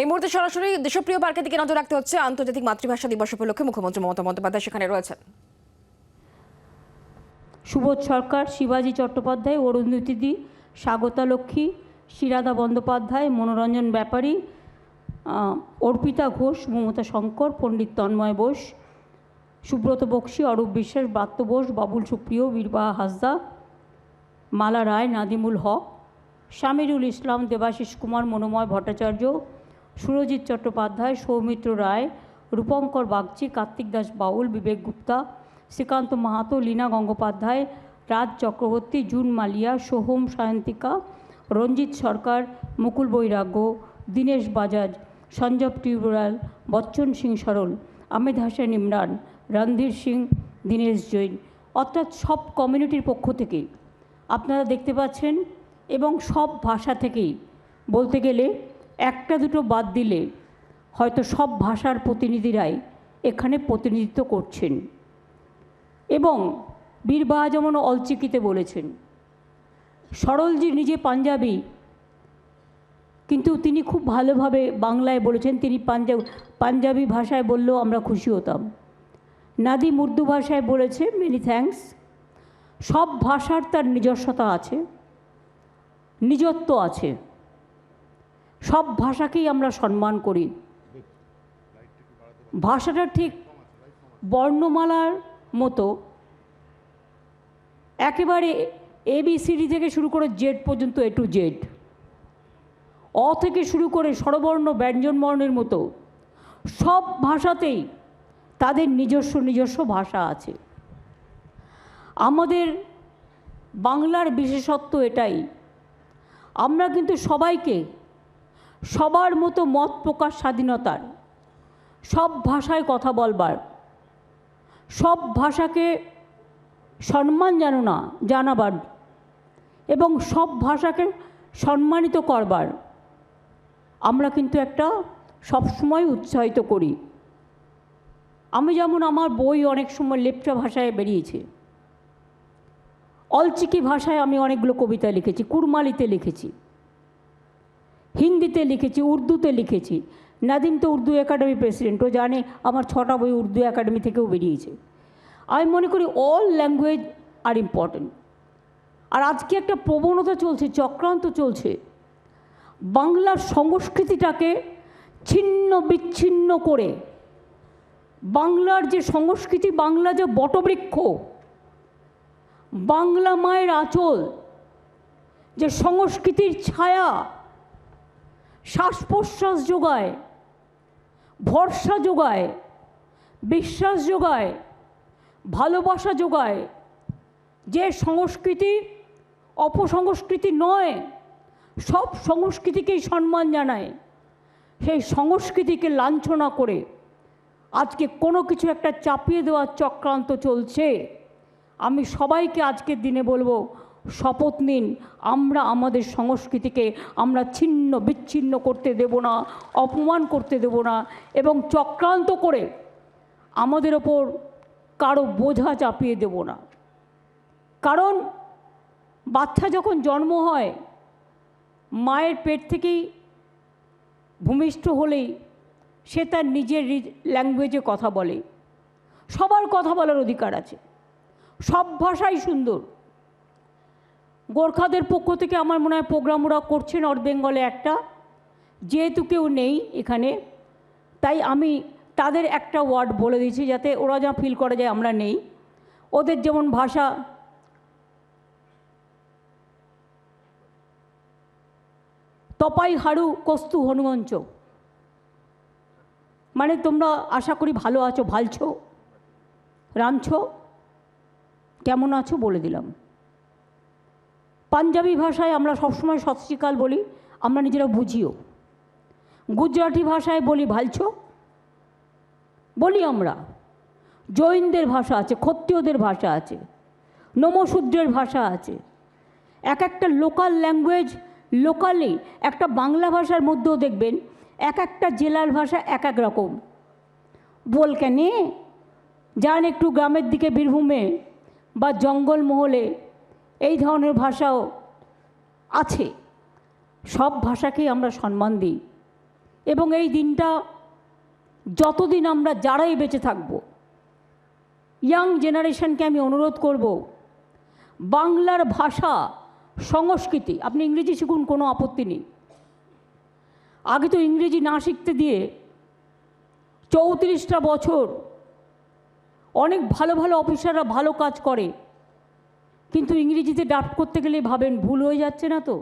এই মুহূর্তে সরাসরি দেশপ্রিয় পার্কের দিকে নজর রাখতে হচ্ছে আন্তর্জাতিক মাতৃভাষা দিবস উপলক্ষে মুখ্যমন্ত্রী মমতা বন্দ্যোপাধ্যায় সেখানে রয়েছেন। সুবোধ সরকার, শিবাজী চট্টোপাধ্যায় অরুন্ধতিদি স্বাগতা লক্ষ্মী শিরাদা বন্দ্যোপাধ্যায়, মনোরঞ্জন ব্যাপারী অর্পিতা ঘোষ, মমতা শঙ্কর, পণ্ডিত তন্ময় বোস, সুব্রত বক্সী, অরূপ বিশ্বাস, ব্রাত্য বোস, বাবুল সুপ্রিয়, বীরবাহা হাসদা, মালা রায়, নাদিমুল হক, শামিরুল ইসলাম, দেবাশিস কুমার, মনোময় ভট্টাচার্য সুরজিৎ চট্টোপাধ্যায়, সৌমিত্র রায়, রূপঙ্কর বাগচি, কার্তিক দাস বাউল, বিবেক গুপ্তা, শ্রীকান্ত মাহাতো, লীনা গঙ্গোপাধ্যায়, রাজ চক্রবর্তী, জুন মালিয়া, সোহম সায়ন্তিকা, রঞ্জিত সরকার, মুকুল বৈরাগ্য, দীনেশ বাজাজ, সঞ্জব টিউবরাল বচ্চন সিং সরল আমেদ হাসান ইমরান, রণধীর সিং, দীনেশ জৈন। অর্থাৎ সব কমিউনিটির পক্ষ থেকে আপনারা দেখতে পাচ্ছেন এবং সব ভাষা থেকেই বলতে গেলে একটা দুটো বাদ দিলে হয়তো সব ভাষার প্রতিনিধিরাই এখানে প্রতিনিধিত্ব করছেন। এবং বীরবাহা যেমন অলচিকিতে বলেছেন, সরলজি নিজে পাঞ্জাবি, কিন্তু তিনি খুব ভালোভাবে বাংলায় বলেছেন, তিনি পাঞ্জাব, পাঞ্জাবি ভাষায় বললেও আমরা খুশি হতাম। নাদিম উর্দু ভাষায় বলেছে মেনি থ্যাঙ্কস সব ভাষার তার নিজস্বতা আছে নিজত্ব আছে। সব ভাষাকেই আমরা সম্মান করি। ভাষাটা ঠিক বর্ণমালার মতো। একেবারে এবিসিডি থেকে শুরু করে জেড পর্যন্ত এ টু জেড অ থেকে শুরু করে স্বরবর্ণ, ব্যঞ্জনবর্ণের মতো। সব ভাষাতেই তাদের নিজস্ব নিজস্ব ভাষা আছে। আমাদের বাংলার বিশেষত্ব এটাই। আমরা কিন্তু সবাইকে সবার মতো মত প্রকাশ স্বাধীনতার। সব ভাষায় কথা বলবার। সব ভাষাকে সম্মান জানো না, জানাবার। এবং সব ভাষাকে সম্মানিত করবার। আমরা কিন্তু একটা সবসময় উৎসাহিত করি। আমি যেমন আমার বই অনেক সময় লেপচা ভাষায় বেরিয়েছে। অলচিকি ভাষায় আমি অনেকগুলো কবিতা লিখেছি, কুরমালিতে লিখেছি। হিন্দিতে লিখেছি, উর্দুতে লিখেছি। নাদিম তো উর্দু একাডেমি প্রেসিডেন্ট, ও জানে আমার ছটা বই উর্দু একাডেমি থেকেও বেরিয়েছে। আমি মনে করি অল ল্যাঙ্গুয়েজ আর ইম্পর্ট্যান্ট আর আজকে একটা প্রবণতা চলছে, চক্রান্ত চলছে। বাংলার সংস্কৃতিটাকে ছিন্ন বিচ্ছিন্ন করে। বাংলার যে সংস্কৃতি, বাংলা যে বটবৃক্ষ, বাংলা মায়ের আঁচল, যে সংস্কৃতির ছায়া শ্বাস প্রশ্বাস যোগায়, ভরসা যোগায়, বিশ্বাস যোগায়, ভালোবাসা যোগায়। যে সংস্কৃতি অপসংস্কৃতি নয়, সব সংস্কৃতিকেই সম্মান জানায়। সেই সংস্কৃতিকে লাঞ্ছনা করে আজকে কোনো কিছু একটা চাপিয়ে দেওয়ার চক্রান্ত চলছে। আমি সবাইকে আজকের দিনে বলব শপথ নিন। আমরা আমাদের সংস্কৃতিকে আমরা ছিন্ন বিচ্ছিন্ন করতে দেব না, অপমান করতে দেব না এবং চক্রান্ত করে আমাদের ওপর কারও বোঝা চাপিয়ে দেব না। কারণ বাচ্চা যখন জন্ম হয়, মায়ের পেট থেকেই ভূমিষ্ঠ হলেই সে তার নিজের ল্যাঙ্গুয়েজে কথা বলে। সবার কথা বলার অধিকার আছে। সব ভাষাই সুন্দর। গোর্খাদের পক্ষ থেকে আমার মনে হয় প্রোগ্রাম ওরা করছে নর্থ বেঙ্গলে একটা। যেহেতু কেউ নেই এখানে, তাই আমি তাদের একটা ওয়ার্ড বলে দিয়েছি যাতে ওরা যা ফিল করে যায় আমরা নেই। ওদের যেমন ভাষা, তপাই হাড়ু কস্তু হনুমঞ্চ। মানে তোমরা আশা করি ভালো আছো, ভালছো, রাঁধছো, কেমন আছো বলে দিলাম। পাঞ্জাবি ভাষায় আমরা সবসময় সত শ্রীকাল বলি, আমরা নিজেরা বুঝিও। গুজরাটি ভাষায় বলি ভালছো? বলি আমরা। জৈনদের ভাষা আছে, ক্ষত্রিয়দের ভাষা আছে, নমশূদ্রের ভাষা আছে। এক একটা লোকাল ল্যাঙ্গুয়েজ লোকালি, একটা বাংলা ভাষার মধ্যেও দেখবেন এক একটা জেলার ভাষা এক এক রকম। বল কেনে যান একটু গ্রামের দিকে বীরভূমে বা জঙ্গলমহলে এই ধরনের ভাষাও আছে। সব ভাষাকেই আমরা সম্মান দিই। এবং এই দিনটা যতদিন আমরা যারাই বেঁচে থাকব ইয়াং জেনারেশনকে আমি অনুরোধ করব, বাংলার ভাষা সংস্কৃতি, আপনি ইংরেজি শিখুন, কোনো আপত্তি নেই। আগে তো ইংরেজি না শিখতে দিয়ে চৌত্রিশটা বছর অনেক ভালো ভালো অফিসাররা ভালো কাজ করে। কিন্তু ইংরেজিতে ডাফট করতে গেলে ভাবেন ভুল হয়ে যাচ্ছে না তো?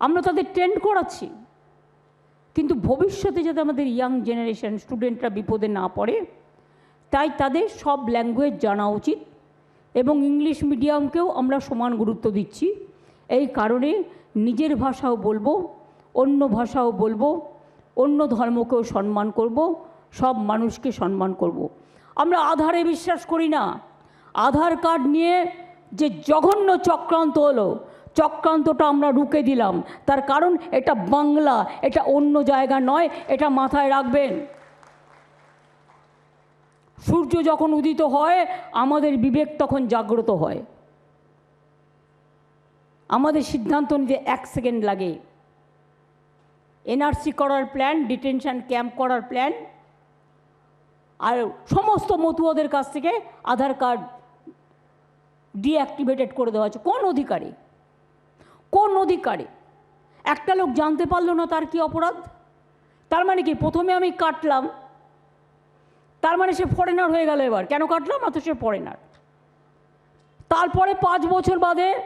আমরা তাদের ট্রেন্ড করাচ্ছি। কিন্তু ভবিষ্যতে যাতে আমাদের ইয়াং জেনারেশন স্টুডেন্টরা বিপদে না পড়ে, তাই তাদের সব ল্যাঙ্গুয়েজ জানা উচিত এবং ইংলিশ মিডিয়ামকেও আমরা সমান গুরুত্ব দিচ্ছি। এই কারণে নিজের ভাষাও বলব, অন্য ভাষাও বলব, অন্য ধর্মকেও সম্মান করব, সব মানুষকে সম্মান করব। আমরা আধারে বিশ্বাস করি না। আধার কার্ড নিয়ে যে জঘন্য চক্রান্ত হলো, চক্রান্তটা আমরা রুখে দিলাম। তার কারণ এটা বাংলা, এটা অন্য জায়গা নয়, এটা মাথায় রাখবেন। সূর্য যখন উদিত হয়, আমাদের বিবেক তখন জাগ্রত হয়। আমাদের সিদ্ধান্ত নিতে এক সেকেন্ড লাগে। এনআরসি করার প্ল্যান, ডিটেনশন ক্যাম্প করার প্ল্যান, আর সমস্ত মতুয়াদের কাছ থেকে আধার কার্ড ডিঅ্যাক্টিভেটেড করে দেওয়া হয়েছে। কোন অধিকারে? কোন অধিকারে? একটা লোক জানতে পারল না তার কি অপরাধ? তার মানে কি, প্রথমে আমি কাটলাম। তার মানে সে ফরেনার হয়ে গেল এবার। কেন কাটলাম? তো সে ফরেনার তারপরে পাঁচ বছর বাদে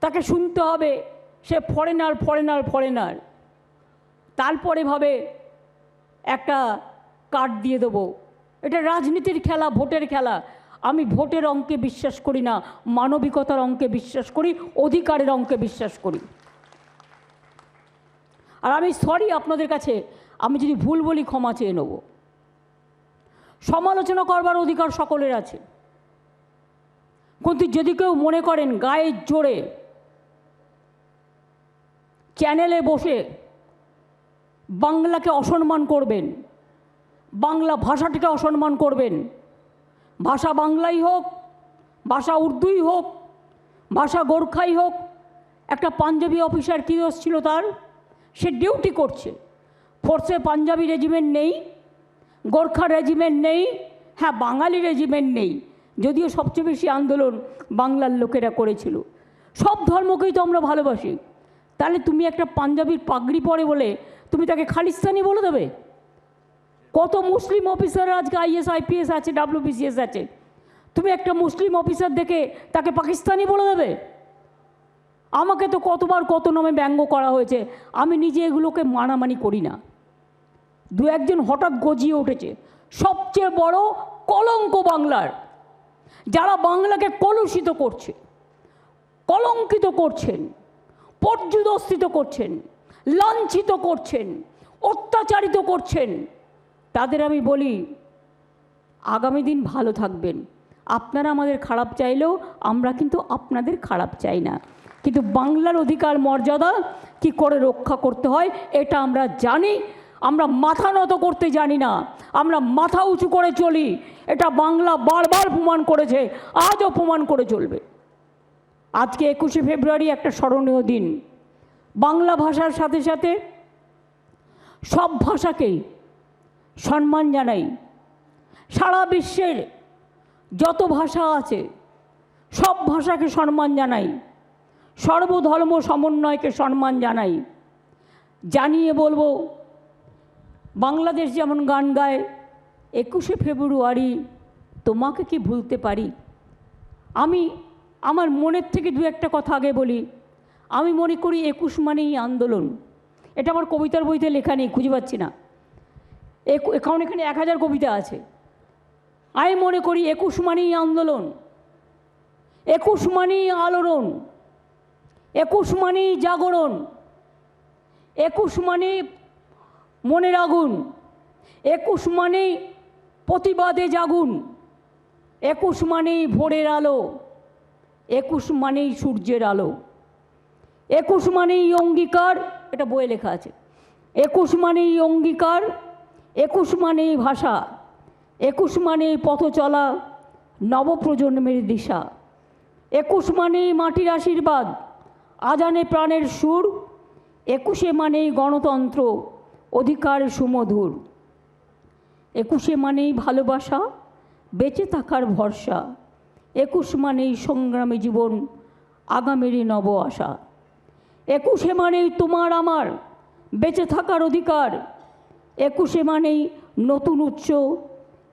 তাকে শুনতে হবে, সে ফরেনার ফরেনার ফরেনার তারপরে ভাবে একটা কার্ড দিয়ে দেবো। এটা রাজনীতির খেলা, ভোটের খেলা। আমি ভোটের অঙ্কে বিশ্বাস করি না, মানবিকতার অঙ্কে বিশ্বাস করি, অধিকারের অঙ্কে বিশ্বাস করি। আর আমি সরি আপনাদের কাছে, আমি যদি ভুল বলি ক্ষমা চেয়ে নেব। সমালোচনা করবার অধিকার সকলের আছে। কিন্তু যদি কেউ মনে করেন গায়ের জোরে, চ্যানেলে বসে বাংলাকে অসম্মান করবেন, বাংলা ভাষাটিকে অসম্মান করবেন ভাষা বাংলাই হোক, ভাষা উর্দুই হোক, ভাষা গোর্খাই হোক, একটা পাঞ্জাবি অফিসার কী দোষ ছিল তার? সে ডিউটি করছে। ফোর্সে পাঞ্জাবি রেজিমেন্ট নেই, গোর্খা রেজিমেন্ট নেই হ্যাঁ বাঙালি রেজিমেন্ট নেই। যদিও সবচেয়ে বেশি আন্দোলন বাংলার লোকেরা করেছিল। সব ধর্মকেই তো আমরা ভালোবাসি। তাহলে তুমি একটা পাঞ্জাবির পাগড়ি পরে বলে তুমি তাকে খালিস্তানি বলে দেবে? কত মুসলিম অফিসার আজকে আইএস, আইপিএস আছে, ডাব্লিউবিসিএস আছে? তুমি একটা মুসলিম অফিসার দেখে তাকে পাকিস্তানি বলে দেবে? আমাকে তো কতবার কত নামে ব্যঙ্গ করা হয়েছে, আমি নিজে এগুলোকে মানামানি করি না। দু একজন হঠাৎ গজিয়ে উঠেছে, সবচেয়ে বড় কলঙ্ক বাংলার, যারা বাংলাকে কলুষিত করছে, কলঙ্কিত করছেন, পর্যুদস্থিত করছেন, লাঞ্ছিত করছেন, অত্যাচারিত করছেন তাদের আমি বলি, আগামী দিন ভালো থাকবেন। আপনারা আমাদের খারাপ চাইলেও আমরা কিন্তু আপনাদের খারাপ চাই না। কিন্তু বাংলার অধিকার মর্যাদা কি করে রক্ষা করতে হয়, এটা আমরা জানি। আমরা মাথা নত করতে জানি না। আমরা মাথা উঁচু করে চলি। এটা বাংলা বারবার প্রমাণ করেছে, আজও প্রমাণ করে চলবে। আজকে একুশে ফেব্রুয়ারি একটা স্মরণীয় দিন। বাংলা ভাষার সাথে সাথে সব ভাষাকেই সম্মান জানাই। সারা বিশ্বের যত ভাষা আছে, সব ভাষাকে সম্মান জানাই। সর্বধর্ম সমন্বয়কে সম্মান জানাই। জানিয়ে বলব, বাংলাদেশ যেমন গান গায়, একুশে ফেব্রুয়ারি তোমাকে কি ভুলতে পারি? আমি, আমার মনের থেকে দু একটা কথা আগে বলি। আমি মনে করি একুশ মানেই আন্দোলন। এটা আমার কবিতার বইতে লেখা নেই, খুঁজে পাচ্ছি না। এখন এখানে এক হাজার কবিতা আছে। আমি মনে করি একুশ মানেই আন্দোলন, একুশ মানেই আলোড়ন, একুশ মানেই জাগরণ, একুশ মানে মনের আগুন, একুশ মানেই প্রতিবাদে জাগুন, একুশ মানেই ভোরের আলো, একুশ মানেই সূর্যের আলো, একুশ মানেই অঙ্গীকার, এটা বইয়ে লেখা আছে, একুশ মানেই অঙ্গীকার একুশ মানেই ভাষা, একুশ মানেই পথ চলা, নবপ্রজন্মের দিশা। একুশ মানেই মাটির আশীর্বাদ, আজানে প্রাণের সুর, একুশে মানেই গণতন্ত্র, অধিকার সুমধুর। একুশে মানেই ভালোবাসা, বেঁচে থাকার ভরসা। একুশ মানেই সংগ্রামী জীবন, আগামীরই নব আশা। একুশে মানেই তোমার আমার, বেঁচে থাকার অধিকার একুশে মানেই নতুন উচ্চ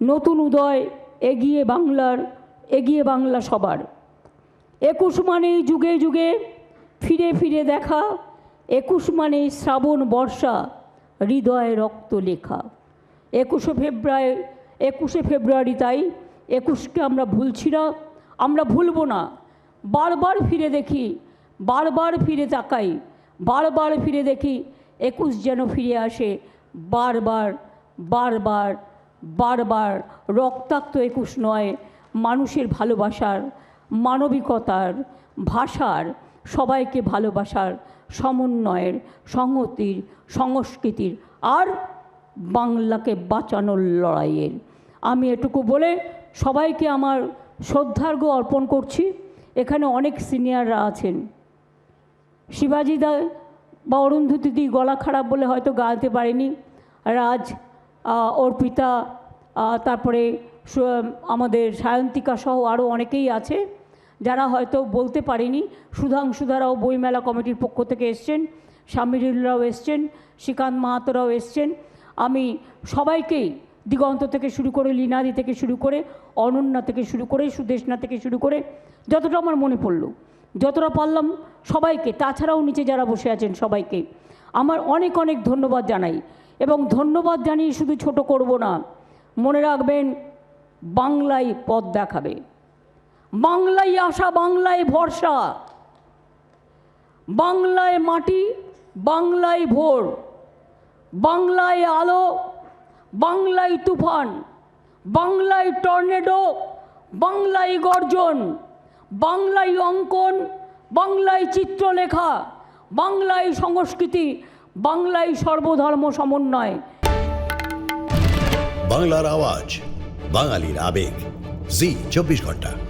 নতুন উদয়, এগিয়ে বাংলার, এগিয়ে বাংলা সবার। একুশ মানেই যুগে যুগে ফিরে ফিরে দেখা, একুশ মানেই শ্রাবণ বর্ষা, হৃদয়ে রক্ত লেখা। একুশে ফেব্রুয়ারি একুশে ফেব্রুয়ারি তাই, একুশকে আমরা ভুলছি না, আমরা ভুলবো না। বারবার ফিরে দেখি, বারবার ফিরে তাকাই, বারবার ফিরে দেখি একুশ যেন ফিরে আসে বারবার বারবার বারবার রক্তাক্ত একুশ নয়, মানুষের ভালোবাসার, মানবিকতার, ভাষার, সবাইকে ভালোবাসার, সমন্বয়ের, সংহতির, সংস্কৃতির আর বাংলাকে বাঁচানোর লড়াইয়ের। আমি এটুকু বলে সবাইকে আমার শ্রদ্ধার্ঘ্য অর্পণ করছি। এখানে অনেক সিনিয়ররা আছেন। শিবাজি দা বা অরুন্ধতিদি গলা খারাপ বলে হয়তো গাইতে পারেনি। রাজ অর্পিতা তারপরে আমাদের সায়ন্তিকা সহ আরও অনেকেই আছে, যারা হয়তো বলতে পারেনি। সুধাংশুধারাও বইমেলা কমিটির পক্ষ থেকে এসছেন স্বামীরুলরাও এসছেন, শ্রীকান্ত মাহাতোরাও এসছেন। আমি সবাইকেই দিগন্ত থেকে শুরু করে লীনাদি থেকে শুরু করে অনন্যা থেকে শুরু করে সুদেশনা থেকে শুরু করে যতটা আমার মনে পড়ল। যতটা পারলাম সবাইকে, তাছাড়াও নিচে যারা বসে আছেন সবাইকে, আমার অনেক অনেক ধন্যবাদ জানাই। এবং ধন্যবাদ জানিয়ে শুধু ছোট করব না, মনে রাখবেন, বাংলায় পথ দেখাবে। বাংলায় আশা, বাংলায় ভরসা। বাংলায় মাটি, বাংলায় ভোর। বাংলায় আলো, বাংলায় তুফান। বাংলায় টর্নেডো, বাংলায় গর্জন। বাংলায় অঙ্কন, বাংলায় চিত্রলেখা, বাংলায় সংস্কৃতি, বাংলায় সর্বধর্ম সমন্বয়। বাংলার আওয়াজ, বাঙালির আবেগ। জি, চব্বিশ ঘণ্টা।